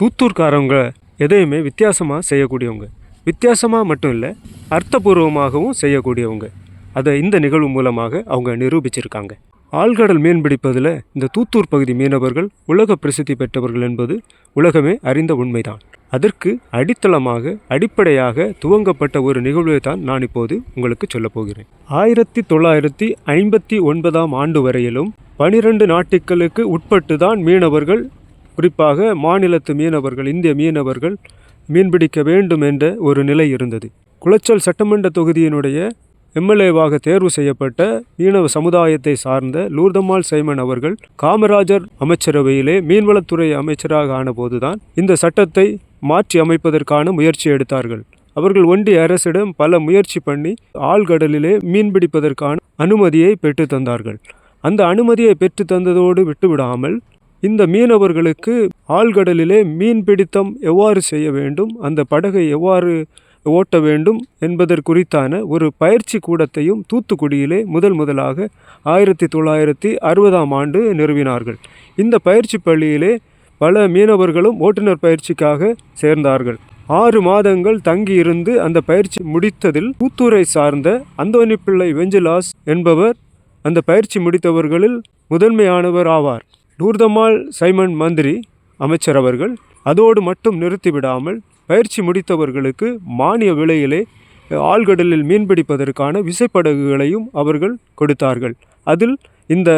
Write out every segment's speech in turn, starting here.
தூத்தூர்காரவங்க எதையுமே வித்தியாசமாக செய்யக்கூடியவங்க. வித்தியாசமாக மட்டும் இல்லை அர்த்தபூர்வமாகவும் செய்யக்கூடியவங்க. அதை இந்த நிகழ்வு மூலமாக அவங்க நிரூபிச்சிருக்காங்க. ஆழ்கடல் மீன் பிடிப்பதில் இந்த தூத்தூர் பகுதி மீனவர்கள் உலக பிரசித்தி பெற்றவர்கள் என்பது உலகமே அறிந்த உண்மைதான். அதற்கு அடித்தளமாக அடிப்படையாக துவங்கப்பட்ட ஒரு நிகழ்வை தான் நான் இப்போது உங்களுக்கு சொல்லப் போகிறேன். ஆயிரத்தி தொள்ளாயிரத்தி ஐம்பத்தி ஒன்பதாம் ஆண்டு வரையிலும் பனிரெண்டு நாட்டுகளுக்கு உட்பட்டு தான் மீனவர்கள் குறிப்பாக மாநிலத்து மீனவர்கள் இந்திய மீனவர்கள் மீன்பிடிக்க வேண்டும் என்ற ஒரு நிலை இருந்தது. குளச்சல் சட்டமன்ற தொகுதியினுடைய எம்எல்ஏவாக தேர்வு செய்யப்பட்ட மீனவ சமுதாயத்தை சார்ந்த லூர்தம்மாள் சைமன் அவர்கள் காமராஜர் அமைச்சரவையிலே மீன்வளத்துறை அமைச்சராக ஆனபோதுதான் இந்த சட்டத்தை மாற்றி அமைப்பதற்கான முயற்சி எடுத்தார்கள். அவர்கள் ஒன்றிய அரசிடம் பல முயற்சி பண்ணி ஆழ்கடலிலே மீன்பிடிப்பதற்கான அனுமதியை பெற்று தந்தார்கள். அந்த அனுமதியை பெற்று தந்ததோடு விட்டுவிடாமல் இந்த மீனவர்களுக்கு ஆழ்கடலிலே மீன் பிடித்தம் எவ்வாறு செய்ய வேண்டும் அந்த படகை எவ்வாறு ஓட்ட வேண்டும் என்பதற்குறித்தான ஒரு பயிற்சி கூடத்தையும் தூத்துக்குடியிலே முதல் முதலாக ஆயிரத்தி தொள்ளாயிரத்தி அறுபதாம் ஆண்டு நிறுவினார்கள். இந்த பயிற்சி பள்ளியிலே பல மீனவர்களும் ஓட்டுநர் பயிற்சிக்காக சேர்ந்தார்கள். ஆறு மாதங்கள் தங்கியிருந்து அந்த பயிற்சி முடித்ததில் தூத்தூரை சார்ந்த அந்தோனிப்பிள்ளை வெஞ்சிலாஸ் என்பவர் அந்த பயிற்சி முடித்தவர்களில் முதன்மையானவர் ஆவார். நூர்தமால் சைமன் மந்திரி அமைச்சர் அவர்கள் அதோடு மட்டும் நிறுத்திவிடாமல் பயிற்சி முடித்தவர்களுக்கு மானிய விலையிலே ஆழ்கடலில் மீன்பிடிப்பதற்கான விசைப்படகுகளையும் அவர்கள் கொடுத்தார்கள். அதில் இந்த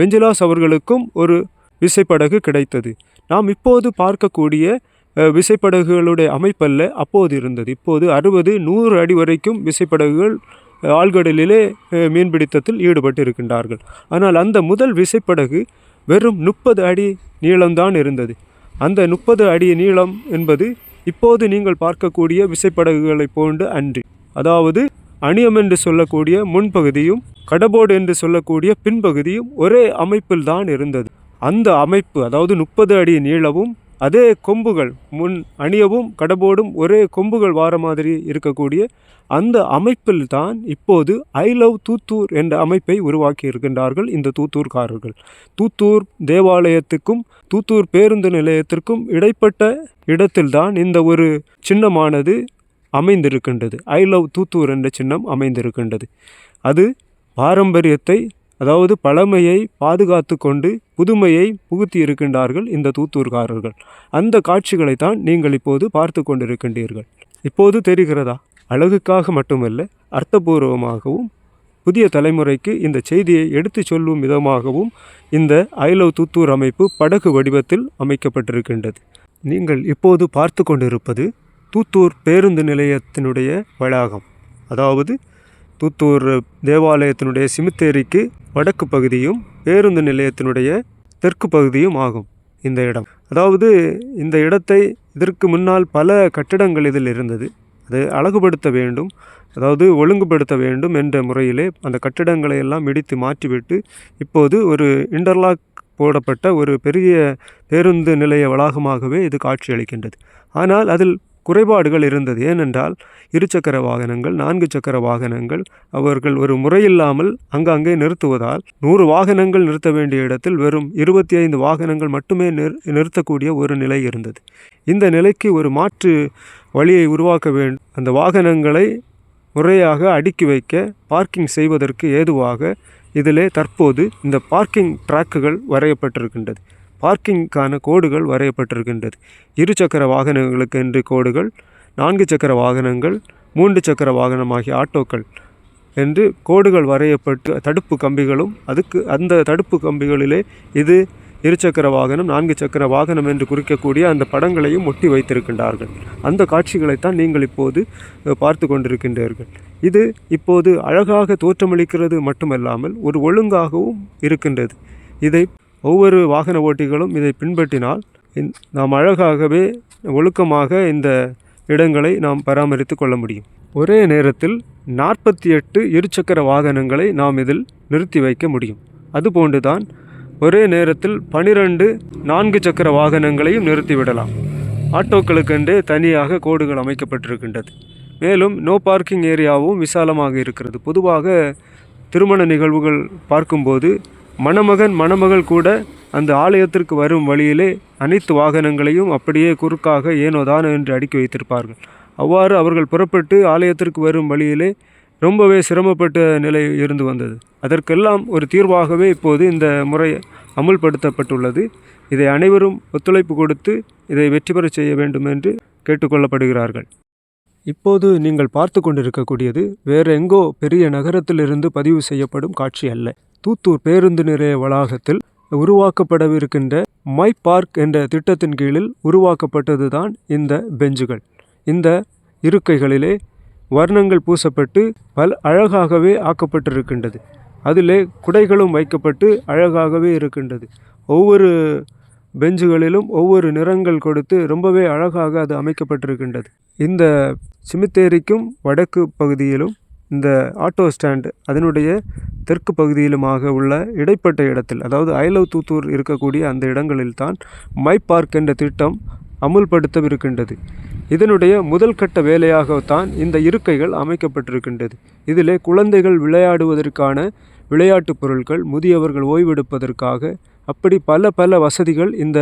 வெஞ்சலாஸ் அவர்களுக்கும் ஒரு விசைப்படகு கிடைத்தது. நாம் இப்போது பார்க்கக்கூடிய விசைப்படகுகளுடைய அமைப்பல்ல அப்போது இருந்தது. இப்போது அறுபது நூறு அடி வரைக்கும் விசைப்படகுகள் ஆழ்கடலிலே மீன்பிடித்தத்தில் ஈடுபட்டு இருக்கின்றார்கள் ஆனால் அந்த முதல் விசைப்படகு வெறும் முப்பது அடி நீளம்தான் இருந்தது. அந்த முப்பது அடி நீளம் என்பது இப்போது நீங்கள் பார்க்கக்கூடிய விசைப்படகுகளைப் போன்று அன்றி. அதாவது அணியம் என்று சொல்லக்கூடிய முன்பகுதியும் கடபோர்டு என்று சொல்லக்கூடிய பின்பகுதியும் ஒரே அமைப்பில் தான் இருந்தது. அந்த அமைப்பு அதாவது முப்பது அடி நீளமும் அதே கொம்புகள் முன் அணியவும் கடபோடும் ஒரே கொம்புகள் வார மாதிரி இருக்கக்கூடிய அந்த அமைப்பில் தான் இப்போது ஐ லவ் தூத்தூர் என்ற அமைப்பை உருவாக்கி இருக்கின்றார்கள் இந்த தூத்தூர்காரர்கள். தூத்தூர் தேவாலயத்துக்கும் தூத்தூர் பேருந்து நிலையத்திற்கும் இடைப்பட்ட இடத்தில்தான் இந்த ஒரு சின்னமானது அமைந்திருக்கின்றது. ஐ லவ் தூத்தூர் என்ற சின்னம் அமைந்திருக்கின்றது. அது பாரம்பரியத்தை அதாவது பழமையை பாதுகாத்து கொண்டு புதுமையை புகுத்தி இருக்கின்றார்கள் இந்த தூத்தூர்காரர்கள். அந்த காட்சிகளை தான் நீங்கள் இப்போது பார்த்து கொண்டிருக்கின்றீர்கள். இப்போது தெரிகிறதா? அழகுக்காக மட்டுமல்ல அர்த்தபூர்வமாகவும் புதிய தலைமுறைக்கு இந்த செய்தியை எடுத்துச் சொல்லும் விதமாகவும் இந்த ஐலவ் தூத்தூர் அமைப்பு படகு வடிவத்தில் அமைக்கப்பட்டிருக்கின்றது. நீங்கள் இப்போது பார்த்து கொண்டிருப்பது தூத்தூர் பேருந்து நிலையத்தினுடைய வளாகம். அதாவது தூத்தூர் தேவாலயத்தினுடைய சிமித்தேரிக்கு வடக்கு பகுதியும் பேருந்து நிலையத்தினுடைய தெற்கு பகுதியும் ஆகும் இந்த இடம். அதாவது இந்த இடத்தை இதற்கு முன்னால் பல கட்டிடங்கள் இதில் இருந்தது. அது அழகுபடுத்த வேண்டும் அதாவது ஒழுங்குபடுத்த வேண்டும் என்ற முறையிலே அந்த கட்டிடங்களை எல்லாம் இடித்து மாற்றிவிட்டு இப்போது ஒரு இன்டர்லாக் போடப்பட்ட ஒரு பெரிய பேருந்து நிலைய வளாகமாகவே இது காட்சியளிக்கின்றது. ஆனால் அதில் குறைபாடுகள் இருந்தது. ஏனென்றால் இருசக்கர வாகனங்கள் நான்கு சக்கர வாகனங்கள் அவர்கள் ஒரு முறையில்லாமல் அங்கங்கே நிறுத்துவதால் நூறு வாகனங்கள் நிறுத்த வேண்டிய இடத்தில் வெறும் இருபத்தி ஐந்து வாகனங்கள் மட்டுமே நிறு நிறுத்தக்கூடிய ஒரு நிலை இருந்தது. இந்த நிலைக்கு ஒரு மாற்று வழியை உருவாக்க வேண்டும் அந்த வாகனங்களை முறையாக அடுக்கி வைக்க பார்க்கிங் செய்வதற்கு ஏதுவாக இதிலே தற்போது இந்த பார்க்கிங் ட்ராக்குகள் வரையப்பட்டிருக்கின்றது. பார்க்கிங்க்கான கோடுகள் வரையப்பட்டிருக்கின்றது. இரு சக்கர வாகனங்களுக்கு என்று கோடுகள் நான்கு சக்கர வாகனங்கள் மூன்று சக்கர வாகனம் ஆகிய ஆட்டோக்கள் என்று கோடுகள் வரையப்பட்டு தடுப்பு கம்பிகளும் அதுக்கு அந்த தடுப்பு கம்பிகளிலே இது இருசக்கர வாகனம் நான்கு சக்கர வாகனம் என்று குறிக்கக்கூடிய அந்த படங்களையும் ஒட்டி வைத்திருக்கின்றார்கள். அந்த காட்சிகளைத்தான் நீங்கள் இப்போது பார்த்து கொண்டிருக்கின்றீர்கள். இது இப்போது அழகாக தோற்றமளிக்கிறது மட்டுமல்லாமல் ஒரு ஒழுங்காகவும் இருக்கின்றது. இதை ஒவ்வொரு வாகன ஓட்டிகளும் இதை பின்பற்றினால் இந்- நாம் அழகாகவே ஒழுக்கமாக இந்த இடங்களை நாம் பராமரித்து கொள்ள முடியும். ஒரே நேரத்தில் நாற்பத்தி எட்டு இருசக்கர வாகனங்களை நாம் இதில் நிறுத்தி வைக்க முடியும். அதுபோன்றுதான் ஒரே நேரத்தில் பனிரெண்டு நான்கு சக்கர வாகனங்களையும் நிறுத்திவிடலாம் ஆட்டோக்களுக்கென்றே தனியாக கோடுகள் அமைக்கப்பட்டிருக்கின்றது. மேலும் நோ பார்க்கிங் ஏரியாவும் விசாலமாக இருக்கிறது. பொதுவாக திருமண நிகழ்வுகள் பார்க்கும்போது மணமகன் மணமகள் கூட அந்த ஆலயத்திற்கு வரும் வழியிலே அனைத்து வாகனங்களையும் அப்படியே குறுக்காக ஏனோதானோ என்று அடுக்கி வைத்திருப்பார்கள். அவ்வாறு அவர்கள் புறப்பட்டு ஆலயத்திற்கு வரும் வழியிலே ரொம்பவே சிரமப்பட்ட நிலை இருந்து வந்தது. அதற்கெல்லாம் ஒரு தீர்வாகவே இப்போது இந்த முறை அமுல்படுத்தப்பட்டுள்ளது. இதை அனைவரும் ஒத்துழைப்பு கொடுத்து இதை வெற்றி பெறச் செய்ய வேண்டும் என்று கேட்டுக்கொள்ளப்படுகிறார்கள். இப்போது நீங்கள் பார்த்து கொண்டிருக்கக்கூடியது வேற எங்கோ பெரிய நகரத்திலிருந்து பதிவு செய்யப்படும் காட்சி அல்ல. தூத்தூர் பேருந்து நிலைய வளாகத்தில் உருவாக்கப்படவிருக்கின்ற மை பார்க் என்ற திட்டத்தின் கீழில் உருவாக்கப்பட்டதுதான் இந்த பெஞ்சுகள். இந்த இருக்கைகளிலே வர்ணங்கள் பூசப்பட்டு பல் அழகாகவே ஆக்கப்பட்டிருக்கின்றது. அதிலே குடைகளும் வைக்கப்பட்டு அழகாகவே இருக்கின்றது. ஒவ்வொரு பெஞ்சுகளிலும் ஒவ்வொரு நிறங்கள் கொடுத்து ரொம்பவே அழகாக அது அமைக்கப்பட்டிருக்கின்றது. இந்த சிமித்தேரிக்கும் வடக்கு பகுதியிலும் இந்த ஆட்டோ ஸ்டாண்டு அதனுடைய தெற்கு பகுதியிலுமாக உள்ள இடைப்பட்ட இடத்தில் அதாவது ஐலவ் தூத்தூர் இருக்கக்கூடிய அந்த இடங்களில்தான் மை பார்க் என்ற திட்டம் அமுல்படுத்தவிருக்கின்றது. இதனுடைய முதல் கட்ட வேலையாகத்தான் இந்த இருக்கைகள் அமைக்கப்பட்டிருக்கின்றது. இதிலே குழந்தைகள் விளையாடுவதற்கான விளையாட்டுப் பொருட்கள் முதியவர்கள் ஓய்வெடுப்பதற்காக அப்படி பல பல வசதிகள் இந்த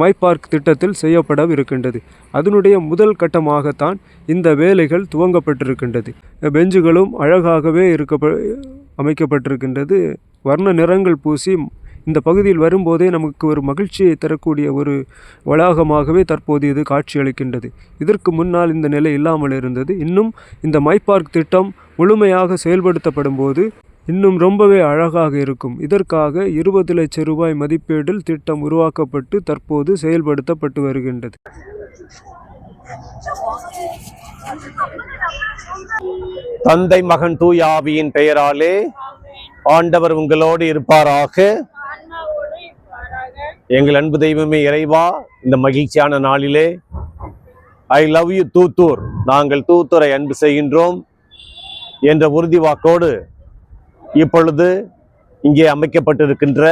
மை பார்க் திட்டத்தில் செய்யப்படவிருக்கின்றது. அதனுடைய முதல் கட்டமாகத்தான் இந்த வேலைகள் துவங்கப்பட்டிருக்கின்றது. பெஞ்சுகளும் அழகாகவே இருக்க அமைக்கப்பட்டிருக்கின்றது. வர்ண நிறங்கள் பூசி இந்த பகுதியில் வரும்போதே நமக்கு ஒரு மகிழ்ச்சியை தரக்கூடிய ஒரு வளாகமாகவே தற்போது இது காட்சியளிக்கின்றது. இதற்கு முன்னால் இந்த நிலை இல்லாமல் இருந்தது. இன்னும் இந்த மை பார்க் திட்டம் முழுமையாக செயல்படுத்தப்படும் போது இன்னும் ரொம்பவே அழகாக இருக்கும். இதற்காக இருபது லட்சம் ரூபாய் மதிப்பீடில் திட்டம் உருவாக்கப்பட்டு தற்போது செயல்படுத்தப்பட்டு வருகின்றது. தந்தை மகன் தூயாவியின் பெயராலே ஆண்டவர் உங்களோடு இருப்பாராக. இருப்பாராக எங்கள் அன்பு தெய்வமே இறைவா இந்த மகிழ்ச்சியான நாளிலே ஐ லவ் யூ தூத்தூர். நாங்கள் தூத்தூரை அன்பு செய்கின்றோம் என்ற உறுதி வாக்கோடு இப்பொழுது இங்கே அமைக்கப்பட்டிருக்கின்ற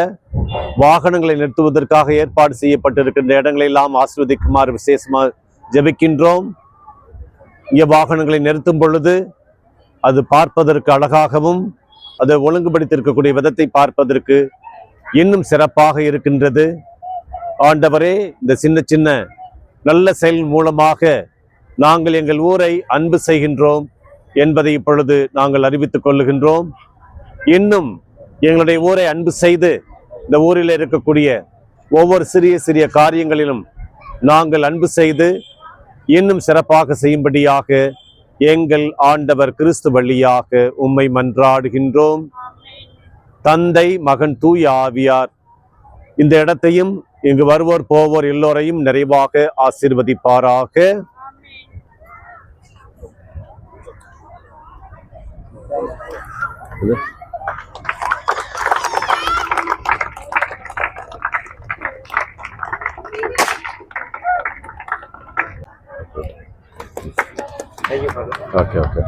வாகனங்களை நிறுத்துவதற்காக ஏற்பாடு செய்யப்பட்டிருக்கின்ற இடங்களை எல்லாம் ஆசிர்வதிக்குமாறு விசேஷமாக ஜெபிக்கின்றோம். இங்கே வாகனங்களை நிறுத்தும் பொழுது அது பார்ப்பதற்கு அழகாகவும் அதை ஒழுங்குபடுத்தியிருக்கக்கூடிய விதத்தை பார்ப்பதற்கு இன்னும் சிறப்பாக இருக்கின்றது. ஆண்டவரே இந்த சின்ன சின்ன நல்ல செயல் மூலமாக நாங்கள் எங்கள் ஊரை அன்பு செய்கின்றோம் என்பதை இப்பொழுது நாங்கள் அறிவித்துக் கொள்ளுகின்றோம். இன்னும் எங்களுடைய ஊரை அன்பு செய்து இந்த ஊரில் இருக்கக்கூடிய ஒவ்வொரு சிறிய சிறிய காரியங்களிலும் நாங்கள் அன்பு செய்து இன்னும் சிறப்பாக செய்யும்படியாக எங்கள் ஆண்டவர் கிறிஸ்து வழியாக உம்மை மன்றாடுகின்றோம். தந்தை மகன் தூய ஆவியார் இந்த இடத்தையும் இங்கு வருவோர் போவோர் எல்லோரையும் நிறைவாக ஆசீர்வதிப்பாராக. ஓகே ஓகே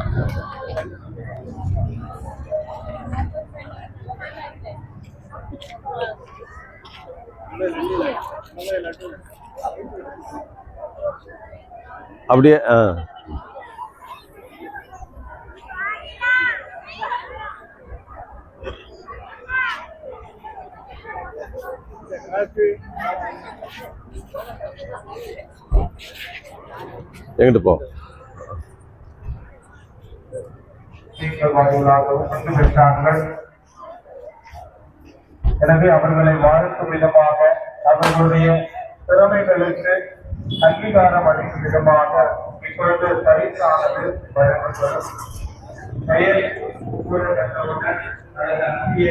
அப்படியே ஆ. எங்கிட்டு போ? நீங்கள் வாயிலாகவும் வந்து பெற்றார்கள் எனவே அவர்களை வாழ்த்தும் விதமாக அவர்களுடைய திறமைகளுக்கு அங்கீகாரம் அளிக்கும் விதமாக இப்பொழுது பரிசானது வழங்கப்படும் பெயர் கூறப்பட்டவுடன் அதன் அன்பிய